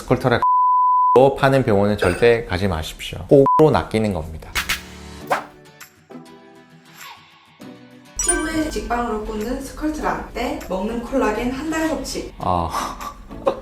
스컬터를 로 파는 병원은 절대 가지 마십시오. 호로 낚이는 겁니다. 피부에 직방으로 꽂는 스컬트라 때 먹는 콜라겐 한 달 섭취 아,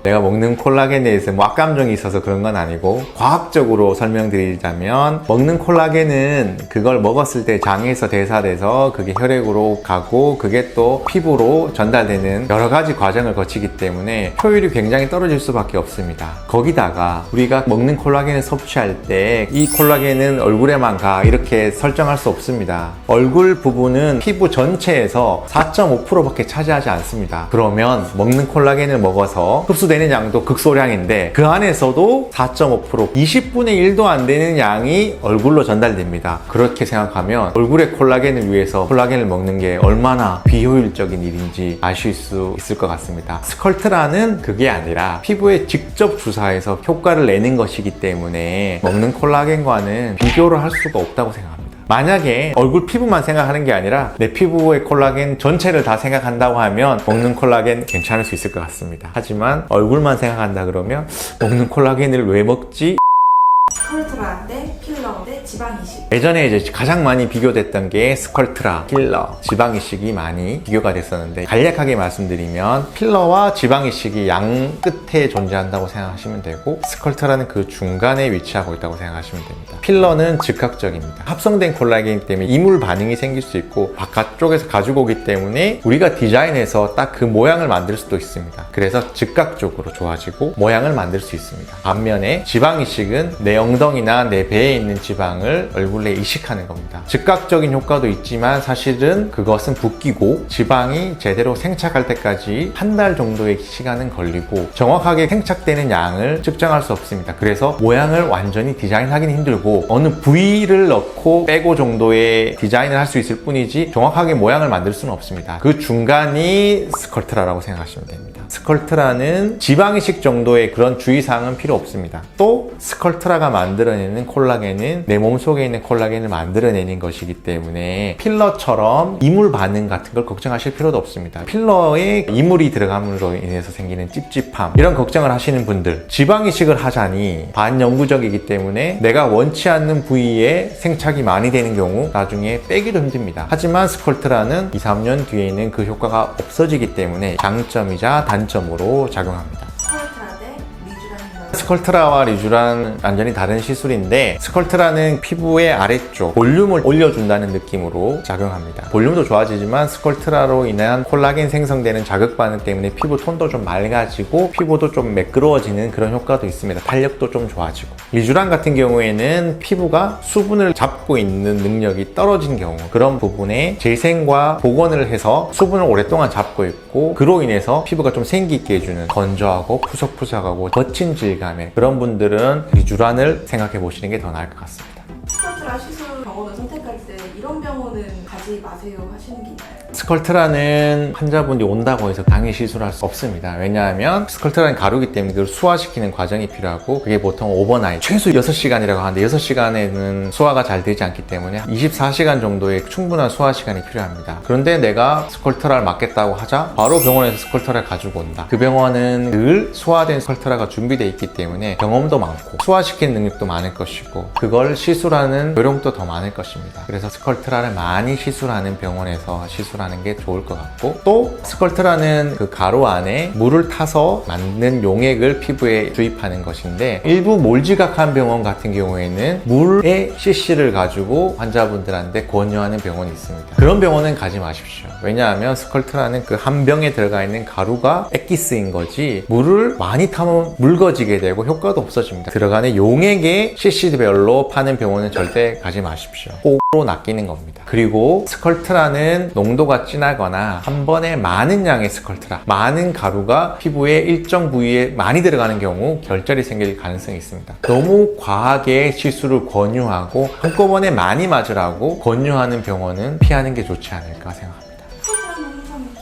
내가 먹는 콜라겐에 대해서 뭐 악감정이 있어서 그런 건 아니고 과학적으로 설명드리자면 먹는 콜라겐은 그걸 먹었을 때 장에서 대사돼서 그게 혈액으로 가고 그게 또 피부로 전달되는 여러 가지 과정을 거치기 때문에 효율이 굉장히 떨어질 수밖에 없습니다. 거기다가 우리가 먹는 콜라겐을 섭취할 때 이 콜라겐은 얼굴에만 가 이렇게 설정할 수 없습니다. 얼굴 부분은 피부 전체에서 4.5%밖에 차지하지 않습니다. 그러면 먹는 콜라겐을 먹어서 흡수되는 양도 극소량인데 그 안에서도 4.5% 20분의 1도 안 되는 양이 얼굴로 전달됩니다. 그렇게 생각하면 얼굴의 콜라겐을 위해서 콜라겐을 먹는 게 얼마나 비효율적인 일인지 아실 수 있을 것 같습니다. 스컬트라는 그게 아니라 피부에 직접 주사해서 효과를 내는 것이기 때문에 먹는 콜라겐과는 비교를 할 수가 없다고 생각합니다. 만약에 얼굴 피부만 생각하는 게 아니라 내 피부의 콜라겐 전체를 다 생각한다고 하면 먹는 콜라겐 괜찮을 수 있을 것 같습니다. 하지만 얼굴만 생각한다 그러면 먹는 콜라겐을 왜 먹지? 대 지방 이식 예전에 이제 가장 많이 비교됐던 게 스컬트라, 필러, 지방 이식이 많이 비교가 됐었는데 간략하게 말씀드리면 필러와 지방 이식이 양 끝에 존재한다고 생각하시면 되고 스컬트라는 그 중간에 위치하고 있다고 생각하시면 됩니다. 필러는 즉각적입니다. 합성된 콜라겐이기 때문에 이물 반응이 생길 수 있고 바깥쪽에서 가지고 오기 때문에 우리가 디자인해서 딱 그 모양을 만들 수도 있습니다. 그래서 즉각적으로 좋아지고 모양을 만들 수 있습니다. 반면에 지방 이식은 내 엉덩이나 내 배에 있는 지방 을 얼굴에 이식하는 겁니다. 즉각적인 효과도 있지만 사실은 그것은 붓기고 지방이 제대로 생착할 때까지 한 달 정도의 시간은 걸리고 정확하게 생착되는 양을 측정할 수 없습니다. 그래서 모양을 완전히 디자인하기는 힘들고 어느 부위를 넣고 빼고 정도의 디자인을 할 수 있을 뿐이지 정확하게 모양을 만들 수는 없습니다. 그 중간이 스컬트라라고 생각하시면 됩니다. 스컬트라는 지방이식 정도의 그런 주의사항은 필요 없습니다. 또 스컬트라가 만들어내는 콜라겐은 내 몸 속에 있는 콜라겐을 만들어내는 것이기 때문에 필러처럼 이물 반응 같은 걸 걱정하실 필요도 없습니다. 필러에 이물이 들어감으로 인해서 생기는 찝찝함 이런 걱정을 하시는 분들 지방 이식을 하자니 반영구적이기 때문에 내가 원치 않는 부위에 생착이 많이 되는 경우 나중에 빼기도 힘듭니다. 하지만 스컬트라는 2, 3년 뒤에는 그 효과가 없어지기 때문에 장점이자 단점으로 작용합니다. 스컬트라와 리쥬란 완전히 다른 시술인데 스컬트라는 피부의 아래쪽 볼륨을 올려준다는 느낌으로 작용합니다. 볼륨도 좋아지지만 스컬트라로 인한 콜라겐 생성되는 자극 반응 때문에 피부 톤도 좀 맑아지고 피부도 좀 매끄러워지는 그런 효과도 있습니다. 탄력도 좀 좋아지고 리쥬란 같은 경우에는 피부가 수분을 잡고 있는 능력이 떨어진 경우 그런 부분에 재생과 복원을 해서 수분을 오랫동안 잡고 있고 그로 인해서 피부가 좀 생기 있게 해주는 건조하고 푸석푸석하고 거친 질감 의 그런 분들은 리쥬란을 생각해 보시는 게 더 나을 것 같습니다. 스컬트라 시술 병원을 선택할 때 이런 병원은 가지 마세요? 스컬트라는 환자분이 온다고 해서 당일 시술할 수 없습니다. 왜냐하면 스컬트라는 가루기 때문에 그걸 수화시키는 과정이 필요하고 그게 보통 오버나잇 최소 6시간이라고 하는데 6시간에는 소화가 잘 되지 않기 때문에 24시간 정도의 충분한 소화 시간이 필요합니다. 그런데 내가 스컬트라를 맞겠다고 하자 바로 병원에서 스컬트라를 가지고 온다. 그 병원은 늘 소화된 스컬트라가 준비되어 있기 때문에 경험도 많고 소화시키는 능력도 많을 것이고 그걸 시술하는 요령도 더 많을 것입니다. 그래서 스컬트라를 많이 시술하는 병원에서 시술하는 게 좋을 것 같고 또 스컬트라는 그 가루 안에 물을 타서 만든 용액을 피부에 주입하는 것인데 일부 몰지각한 병원 같은 경우에는 물의 CC를 가지고 환자분들한테 권유하는 병원이 있습니다. 그런 병원은 가지 마십시오. 왜냐하면 스컬트라는 그 한 병에 들어가 있는 가루가 액기스인 거지 물을 많이 타면 묽어지게 되고 효과도 없어집니다. 들어가는 용액의 CC별로 파는 병원은 절대 가지 마십시오. 호로 낚이는 겁니다. 그리고 스컬트라는 농도가 진하거나 한 번에 많은 양의 스컬트라, 많은 가루가 피부에 일정 부위에 많이 들어가는 경우 결절이 생길 가능성이 있습니다. 너무 과하게 시술을 권유하고 한꺼번에 많이 맞으라고 권유하는 병원은 피하는 게 좋지 않을까 생각합니다.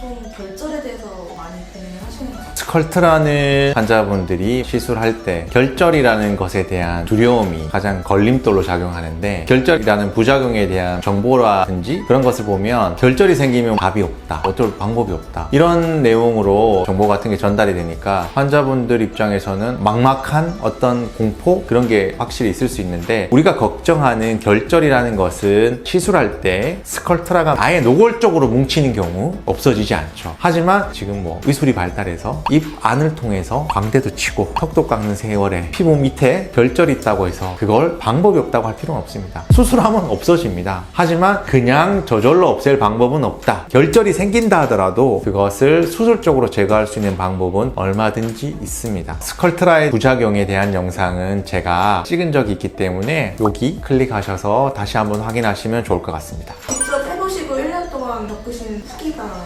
좀 결절에 대해서 많이 고민을 하시는 것. 스컬트라는 환자분들이 시술할 때 결절이라는 것에 대한 두려움이 가장 걸림돌로 작용하는데 결절이라는 부작용에 대한 정보라든지 그런 것을 보면 결절이 생기면 답이 없다. 어쩔 방법이 없다. 이런 내용으로 정보 같은 게 전달이 되니까 환자분들 입장에서는 막막한 어떤 공포 그런 게 확실히 있을 수 있는데 우리가 걱정하는 결절이라는 것은 시술할 때 스컬트라가 아예 노골적으로 뭉치는 경우 없어 지지 않죠. 하지만 지금 뭐 의술이 발달해서 입 안을 통해서 광대도 치고 턱도 깎는 세월에 피부 밑에 결절이 있다고 해서 그걸 방법이 없다고 할 필요는 없습니다. 수술하면 없어집니다. 하지만 그냥 저절로 없앨 방법은 없다. 결절이 생긴다 하더라도 그것을 수술적으로 제거할 수 있는 방법은 얼마든지 있습니다. 스컬트라의 부작용에 대한 영상은 제가 찍은 적이 있기 때문에 여기 클릭하셔서 다시 한번 확인하시면 좋을 것 같습니다. 직접 해보시고 1년 동안 겪으신 후기가.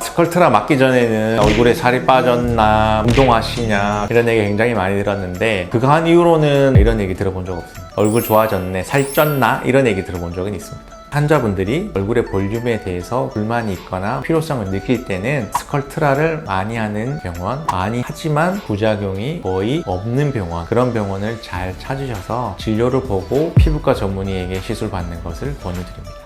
스컬트라 맞기 전에는 얼굴에 살이 빠졌나 운동하시냐 이런 얘기 굉장히 많이 들었는데 그거 한 이후로는 이런 얘기 들어본 적 없습니다. 얼굴 좋아졌네 살쪘나 이런 얘기 들어본 적은 있습니다. 환자분들이 얼굴의 볼륨에 대해서 불만이 있거나 필요성을 느낄 때는 스컬트라를 많이 하는 병원 많이 하지만 부작용이 거의 없는 병원 그런 병원을 잘 찾으셔서 진료를 보고 피부과 전문의에게 시술 받는 것을 권유드립니다